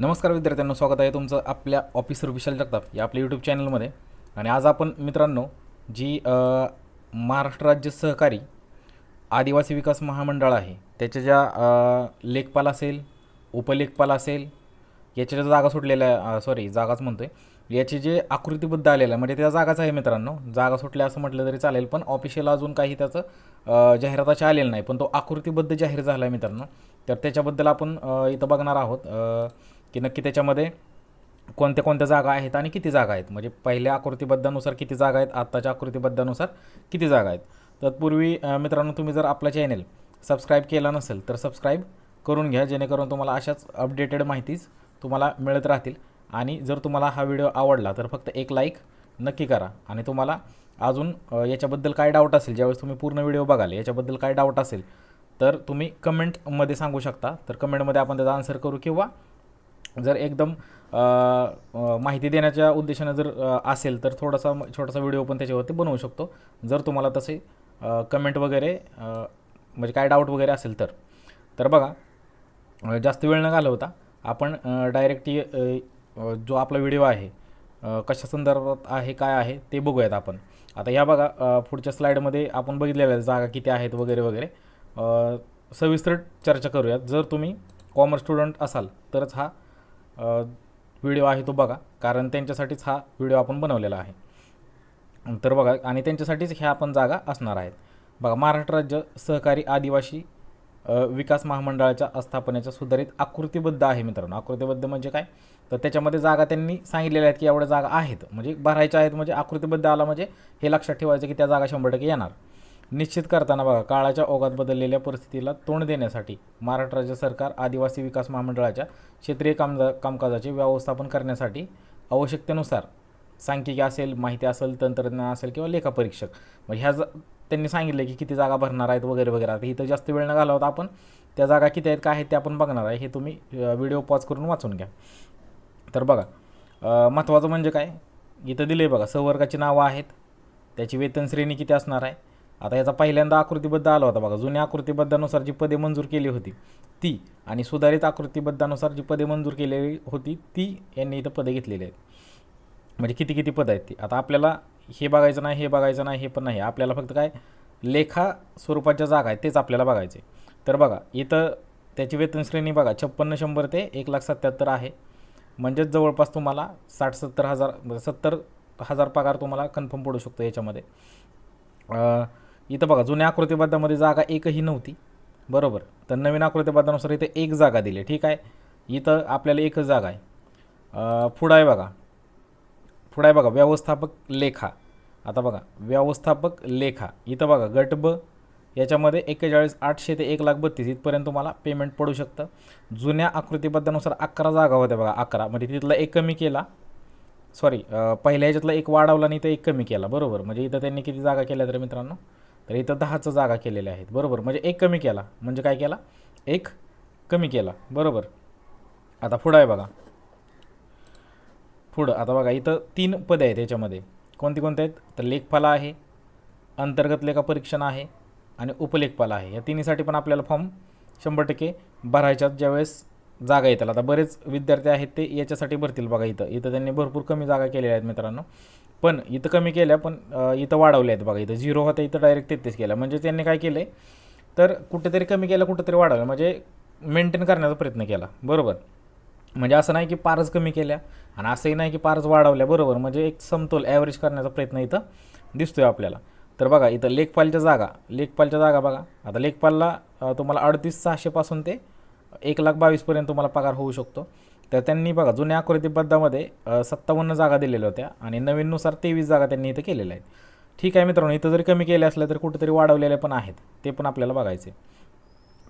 नमस्कार विद्यार्थ्यांना स्वागत आहे तुमचं आपल्या ऑफिसर विशाल जगताप या आपल्या यूट्यूब चॅनलमध्ये आणि आज आपण मित्रांनो जी महाराष्ट्र राज्य सहकारी आदिवासी विकास महामंडळ आहे त्याच्या ज्या लेखपाल असेल उपलेखपाल असेल याच्या ज्या जागा सुटलेल्या सॉरी जागाच म्हणतो आहे याचे जे आकृतीबद्ध आलेलं आहे म्हणजे त्या जागाच आहे मित्रांनो. जागा सुटल्या असं म्हटलं तरी चालेल पण ऑफिशियल अजून काही त्याचं जाहिराताच्या आलेलं नाही पण तो आकृतीबद्ध जाहीर झाला आहे मित्रांनो. तर त्याच्याबद्दल आपण इथं बघणार आहोत. की नक्की त्याच्यामध्ये कोणत्या कोणत्या जागा आहेत आणि किती जागा आहेत? म्हणजे पहिल्या आकृतीबद्धानुसार किती जागा आहेत आत्ताच्या आकृतीबद्धानुसार किती जागा आहेत? तत्पूर्वी मित्रांनो तुम्ही जर आपला चॅनेल सबस्क्राईब केला नसेल तर सबस्क्राईब करून घ्या जेणेकरून तुम्हाला अशाच अपडेटेड माहितीच तुम्हाला मिळत राहतील. आणि जर तुम्हाला हा व्हिडिओ आवडला तर फक्त एक लाईक नक्की करा. आणि तुम्हाला अजून याच्याबद्दल काय डाऊट असेल ज्यावेळेस तुम्ही पूर्ण व्हिडिओ बघाल याच्याबद्दल काय डाऊट असेल तर तुम्ही कमेंटमध्ये सांगू शकता. तर कमेंटमध्ये आपण त्याचा आन्सर करू किंवा जर एकदम माहिती देण्याच्या उद्देशानं जर असेल तर थोडासा छोटासा व्हिडिओ पण त्याच्यावरती बनवू शकतो. जर तुम्हाला तसे कमेंट वगैरे म्हणजे काय डाऊट वगैरे असेल तर. तर बघा जास्त वेळ न घालवता आपण डायरेक्ट जो आपला व्हिडिओ आहे कशा संदर्भात आहे काय आहे ते बघूयात आपण. आता ह्या बघा पुढच्या स्लाईडमध्ये आपण बघितलेल्या आहेत जागा किती आहेत वगैरे वगैरे. सविस्तर चर्चा करूयात. जर तुम्ही कॉमर्स स्टुडंट असाल तरच हा व्हिडिओ आहे तो बघा कारण त्यांच्यासाठीच हा व्हिडिओ आपण बनवलेला आहे. तर बघा आणि त्यांच्यासाठीच ह्या आपण जागा असणार आहेत. बघा महाराष्ट्र राज्य सहकारी आदिवासी विकास महामंडळाच्या स्थापनेच्या सुधारित आकृतीबद्ध आहे मित्रांनो. आकृतीबद्ध म्हणजे काय? तर त्याच्यामध्ये जागा त्यांनी सांगितलेल्या आहेत की एवढ्या जागा आहेत. म्हणजे भरायच्या आहेत म्हणजे आकृतीबद्ध आला म्हणजे हे लक्षात ठेवायचं की त्या जागा शंभर टक्के येणार. निश्चित करताना बघा काळाच्या ओघात बदललेल्या परिस्थितीला तोंड देण्यासाठी महाराष्ट्र राज्य सरकार आदिवासी विकास महामंडळाच्या क्षेत्रीय कामजा कामकाजाचे व्यवस्थापन करण्यासाठी आवश्यकतेनुसार सांख्यिकी असेल माहिती असेल तंत्रज्ञान असेल किंवा लेखापरीक्षक मग म्हणजे ह्या ज त्यांनी सांगितलं की किती जागा भरणार आहेत वगैरे वगैरे. आता इथं जास्त वेळ न घालवता आपण त्या जागा किती आहेत काय आहेत ते आपण बघणार आहे. हे तुम्ही व्हिडिओ पॉज करून वाचून घ्या. तर बघा महत्त्वाचं म्हणजे काय? इथं दिलं आहे बघा संवर्गाची नावं आहेत त्याची वेतन श्रेणी किती असणार आहे? आता याचा पहिल्यांदा आकृतीबद्ध आला होता बघा. जुन्या आकृतीबद्धानुसार जी पदे मंजूर केली होती ती आणि सुधारित आकृतीबद्धानुसार जी पदे मंजूर केलेली होती ती यांनी इथं पदे घेतलेली आहेत. म्हणजे किती किती पदं आहेत ती? आता आपल्याला हे बघायचं नाही हे बघायचं नाही हे पण नाही. आपल्याला फक्त काय? लेखा स्वरूपाच्या जागा आहेत तेच आपल्याला बघायचे. तर बघा इथं त्याची वेतन श्रेणी बघा छप्पन्न शंभर ते एक लाख सत्याहत्तर आहे. म्हणजेच जवळपास तुम्हाला साठ सत्तर हजार म्हणजे सत्तर हजार पगार तुम्हाला कन्फर्म पडू शकतो याच्यामध्ये. इथं बघा जुन्या आकृतीबद्धामध्ये जागा एकही नव्हती. बरोबर. तर नवीन आकृतीबद्धानुसार इथं एक जागा दिली. ठीक आहे? इथं आपल्याला एकच जागा आहे. पुढं आहे बघा. पुढं आहे बघा व्यवस्थापक लेखा. आता बघा व्यवस्थापक लेखा. इथं बघा गट ब याच्यामध्ये एक्केचाळीस आठशे ते एक लाख बत्तीस इथपर्यंत तुम्हाला पेमेंट पडू शकतं. जुन्या आकृतीबद्धानुसार अकरा जागा होत्या बघा अकरा. म्हणजे तिथला एक कमी केला. सॉरी पहिल्या ह्याच्यातला एक वाढवला आणि इथं एक कमी केला. बरोबर. म्हणजे इथं त्यांनी किती जागा केल्या तर मित्रांनो? तर इथं दहाचं जागा केलेल्या आहेत. बरोबर. म्हणजे एक कमी केला. म्हणजे काय केला? एक कमी केला. बरोबर. आता पुढं आहे बघा. पुढं. आता बघा इथं तीन पदे आहेत याच्यामध्ये. कोणती कोणते आहेत? तर लेखपाला आहे अंतर्गत लेखापरीक्षण आहे आणि उपलेखपाल आहे. या तिन्हीसाठी पण आपल्याला फॉर्म शंभर टक्के भरायच्यात ज्यावेळेस जागा येतील. आता बरेच विद्यार्थी आहेत ते याच्यासाठी भरतील बघा इथं. इथं त्यांनी भरपूर कमी जागा केलेल्या आहेत मित्रांनो. पण इथं कमी केल्या पण इथं वाढवल्या आहेत बघा. इथं झिरो होता इथं डायरेक्ट तेहतीस केलं म्हणजे त्यांनी काय केलं आहे तर कुठेतरी कमी केलं कुठेतरी वाढवलं. म्हणजे मेंटेन करण्याचा प्रयत्न केला. बरोबर? म्हणजे असं नाही की पारच कमी केल्या आणि असंही नाही की पारच वाढवल्या. बरोबर? म्हणजे एक समतोल ॲव्हरेज करण्याचा प्रयत्न इथं दिसतोय आपल्याला. तर बघा इथं लेखपालच्या जागा. लेखपालच्या जागा बघा. आता लेखपालला तुम्हाला अडतीस सहाशेपासून ते एक लाख बावीसपर्यंत तुम्हाला पगार होऊ शकतो. तर त्यांनी बघा जुन्या आकृतीबद्धामध्ये सत्तावन्न जागा दिलेल्या होत्या आणि नवीननुसार तेवीस जागा त्यांनी इथं केलेल्या आहेत. ठीक आहे मित्रांनो इथं जरी कमी केल्या असल्या तर कुठेतरी वाढवलेल्या पण आहेत. ते पण आपल्याला बघायचे.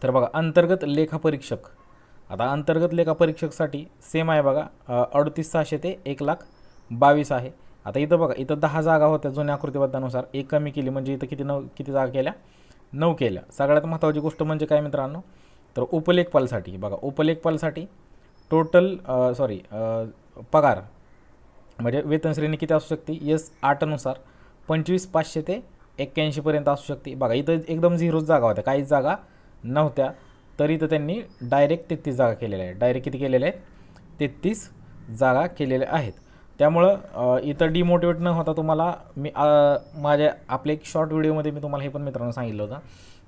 तर बघा अंतर्गत लेखापरीक्षक. आता अंतर्गत लेखापरीक्षकसाठी सेम आहे बघा अडतीस सहाशे ते एक लाख बावीस आहे. आता इथं बघा इथं दहा जागा होत्या जुन्या आकृतीबद्धानुसार एक कमी केली म्हणजे इथं किती नऊ किती जागा केल्या? नऊ केल्या. सगळ्यात महत्त्वाची गोष्ट म्हणजे काय मित्रांनो? तर उपलेखपालसाठी. बघा उपलेखपालसाठी टोटल सॉरी uh, uh, पगार म्हणजे वेतनश्रेणी किती असू शकते? यस आठनुसार. पंचवीस पाचशे ते एक्क्याऐंशीपर्यंत असू शकते. बघा इथं एकदम झिरोच जागा होत्या. काहीच जागा नव्हत्या. तरी इथं त्यांनी डायरेक्ट तेहतीस जागा केलेल्या आहेत. डायरेक्ट किती केलेल्या आहेत? तेहतीस जागा केलेल्या आहेत. त्यामुळं uh, इथं डिमोटिवेट न होता तुम्हाला मी माझ्या आपल्या एक शॉर्ट व्हिडिओमध्ये मी तुम्हाला हे पण मित्रांनो सांगितलं होतं.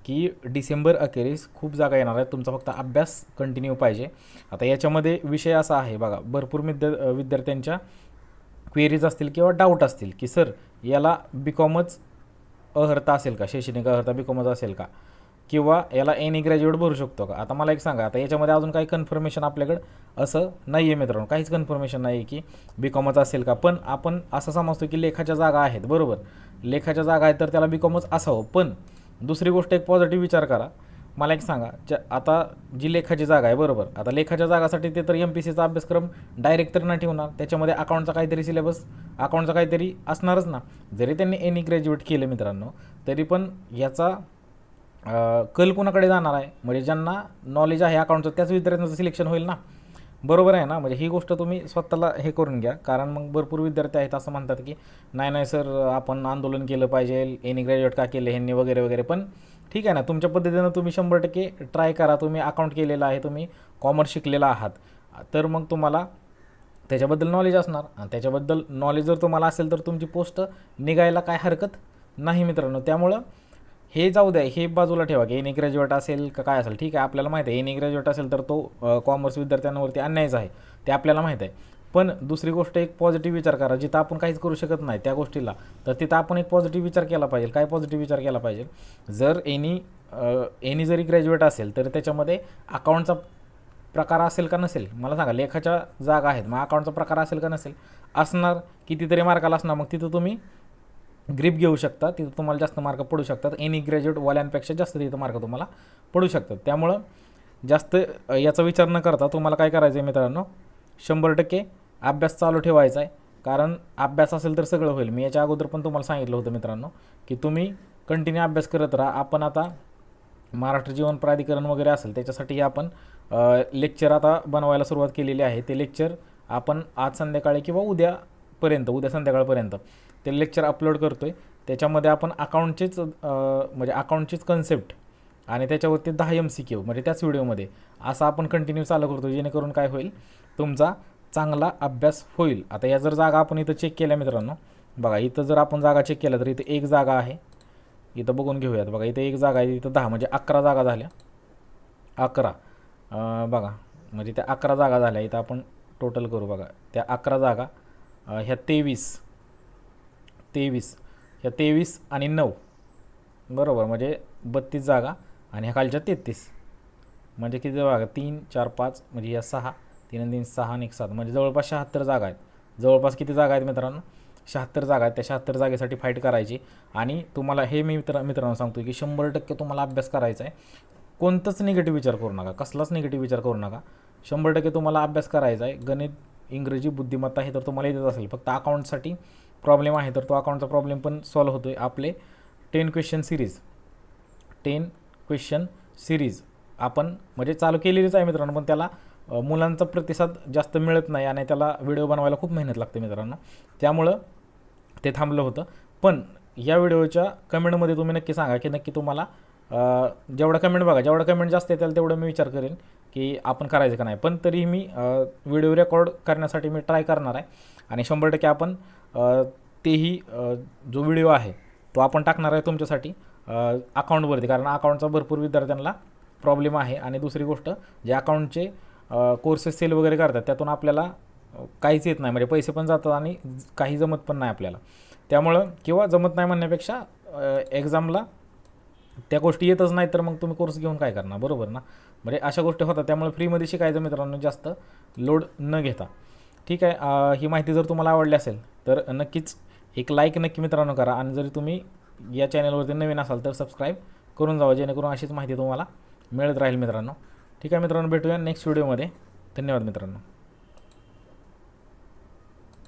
की डिसेंबर अखेरीस खूप जागा येणार आहेत. तुमचा फक्त अभ्यास कंटिन्यू पाहिजे. आता याच्यामध्ये विषय असा आहे बघा भरपूर विद्या विद्यार्थ्यांच्या क्वेरीज असतील किंवा डाऊट असतील की सर याला बी कॉमच अहर्ता असेल का? शैक्षणिक अहर्ता बी कॉमच असेल का? किंवा याला एनी ग्रॅज्युएट भरू शकतो का? आता मला एक सांगा आता याच्यामध्ये अजून काही कन्फर्मेशन आपल्याकडं असं नाही आहे मित्रांनो. काहीच कन्फर्मेशन नाही आहे की बी कॉमच असेल का? पण आपण असं समजतो की लेखाच्या जागा आहेत बरोबर? लेखाच्या जागा आहेत तर त्याला बी कॉमच असावं. पण दुसरी गोष्ट एक पॉझिटिव्ह विचार करा. मला एक सांगा ज्या आता जी लेखाची जागा आहे बरोबर. आता लेखाच्या जागासाठी ते तर एम पी सीचा अभ्यासक्रम डायरेक्ट तर नाही ठेवणार. त्याच्यामध्ये अकाउंटचा काहीतरी सिलेबस अकाउंटचा काहीतरी असणारच ना. जरी त्यांनी एनी ग्रॅज्युएट केलं मित्रांनो तरी पण याचा कल कुणाकडे जाणार आहे? म्हणजे ज्यांना नॉलेज आहे अकाउंटचं त्याच विद्यार्थ्यांचं सिलेक्शन होईल ना? बरोबर आहे ना? म्हणजे ही गोष्ट तुम्ही स्वतःला हे करून घ्या. कारण मग भरपूर विद्यार्थी आहेत असं म्हणतात की नाही नाही सर आपण आंदोलन केलं पाहिजे. एनी ग्रॅज्युएट का केलं? ह्यांनी वगैरे वगैरे. पण ठीक आहे ना? तुमच्या पद्धतीनं तुम्ही शंभर टक्के ट्राय करा. तुम्ही अकाउंट केलेलं आहे. तुम्ही कॉमर्स शिकलेला आहात. तर मग तुम्हाला त्याच्याबद्दल नॉलेज असणार. आणि त्याच्याबद्दल नॉलेज जर तुम्हाला असेल तर तुमची पोस्ट निघायला काय हरकत नाही मित्रांनो. त्यामुळं हे जाऊ द्या हे बाजूला ठेवा की एनी ग्रॅज्युएट असेल का काय असेल ठीक आहे आपल्याला माहीत आहे एनी ग्रॅज्युएट असेल तर तो कॉमर्स विद्यार्थ्यांवरती अन्यायच आहे ते आपल्याला माहीत आहे. पण दुसरी गोष्ट एक पॉझिटिव्ह विचार करा जिथं आपण काहीच करू शकत नाही त्या गोष्टीला तर तिथं आपण एक पॉझिटिव्ह विचार केला पाहिजे. काय पॉझिटिव्ह विचार केला पाहिजे? जर एनी एनी जरी ग्रॅज्युएट असेल तर त्याच्यामध्ये अकाउंटचा प्रकार असेल का नसेल? मला सांगा लेखाच्या जागा आहेत मग अकाउंटचा प्रकार असेल का नसेल? असणार कितीतरी मार्काला असणार मग तिथं तुम्ही ग्रीप घेऊ शकता तिथं तुम्हाला जास्त मार्क पडू शकतात. एनी ग्रॅज्युएटवाल्यांपेक्षा जास्त तिथं मार्क तुम्हाला पडू शकतात. त्यामुळं जास्त याचा विचार न करता तुम्हाला काय करायचं आहे मित्रांनो? शंभर टक्के अभ्यास चालू ठेवायचा आहे. कारण अभ्यास असेल तर सगळं होईल. मी याच्या अगोदर पण तुम्हाला सांगितलं होतं मित्रांनो की तुम्ही कंटिन्यू अभ्यास करत राहा. आपण आता महाराष्ट्र जीवन प्राधिकरण वगैरे असेल त्याच्यासाठी आपण लेक्चर आता बनवायला सुरुवात केलेली आहे. ते लेक्चर आपण आज संध्याकाळी किंवा उद्यापर्यंत उद्या संध्याकाळपर्यंत. ते लेक्चर अपलोड करतो आहे त्याच्यामध्ये आपण अकाउंटचेच म्हणजे अकाउंटचीच कन्सेप्ट आणि त्याच्यावरती दहा एम सी क्यू म्हणजे त्याच व्हिडिओमध्ये असं आपण कंटिन्यू चालू करतो जेणेकरून काय होईल तुमचा चांगला अभ्यास होईल. आता या जर जागा आपण इथं चेक केल्या मित्रांनो बघा इथं जर आपण जागा चेक केल्या तर इथं एक जागा आहे. इथं बघून घेऊयात. बघा इथं एक जागा आहे इथं दहा म्हणजे अकरा जागा झाल्या. अकरा. बघा म्हणजे त्या अकरा जागा झाल्या. इथं आपण टोटल करू बघा. त्या अकरा जागा ह्या तेवीस. तेवीस. ह्या तेवीस आणि नऊ. बरोबर म्हणजे बत्तीस जागा आणि ह्या खालच्या तेहतीस. म्हणजे किती जागा? तीन चार पाच म्हणजे या सहा तीन आणि तीन सहा आणि एक सात. म्हणजे जवळपास शहात्तर जागा आहेत. जवळपास किती जागा आहेत मित्रांनो? शहात्तर जागा आहेत. त्या शहात्तर जागेसाठी फाईट करायची. आणि तुम्हाला हे मी मित्र मित्रांनो सांगतो की शंभर टक्के तुम्हाला अभ्यास करायचा आहे. कोणताच निगेटिव्ह विचार करू नका. कसलाच निगेटिव्ह विचार करू नका. शंभर टक्के तुम्हाला अभ्यास करायचा आहे. गणित इंग्रजी बुद्धिमत्ता हे तर तुम्हाला येतच असेल. फक्त अकाउंटसाठी प्रॉब्लेम आहे तर तो अकाउंटचा प्रॉब्लेम पण सॉल्व्ह होतो आहे आपले ten question series ten question series आपण म्हणजे चालू केलेलीच आहे मित्रांनो पण त्याला मुलांचा प्रतिसाद जास्त मिळत नाही आणि त्याला व्हिडिओ बनवायला खूप मेहनत लागते मित्रांनो. त्यामुळं ते थांबलं होतं. पण या व्हिडिओच्या कमेंटमध्ये तुम्ही नक्की सांगा की नक्की तुम्हाला जेवढा कमेंट बघा जेवढा कमेंट जास्त येतील तेवढं मी विचार करेन की आपण करायचं का नाही. पण तरी मी व्हिडिओ रेकॉर्ड करण्यासाठी मी ट्राय करणार आहे. आणि शंभर टक्के आपण तेही जो व्हिडिओ आहे तो आपण टाकणार आहे तुमच्यासाठी अकाउंटवरती कारण अकाउंटचा भरपूर विद्यार्थ्यांना प्रॉब्लेम आहे. आणि दुसरी गोष्ट जे अकाउंटचे कोर्सेस सेल वगैरे करतात त्यातून आपल्याला काहीच येत नाही. म्हणजे पैसे पण जातात आणि काही जमत पण नाही आपल्याला. त्यामुळं किंवा जमत नाही म्हणण्यापेक्षा एक्झामला त्या गोष्टी येतच नाही तर मग तुम्ही कोर्स घेऊन काय करणार? बरोबर ना? म्हणजे अशा गोष्टी होतात. त्यामुळे फ्रीमध्ये शिकायचं मित्रांनो जास्त लोड न घेता. ठीक आहे? ही माहिती जर तुम्हाला आवडली असेल तर नक्कीच एक लाईक नक्की मित्रांनो करा. आणि जरी तुम्ही या चॅनलवरती नवीन असाल तर सबस्क्राईब करून जावा जेणेकरून अशीच माहिती तुम्हाला मिळत राहील मित्रांनो. ठीक आहे मित्रांनो भेटूया नेक्स्ट व्हिडिओमध्ये धन्यवाद मित्रांनो.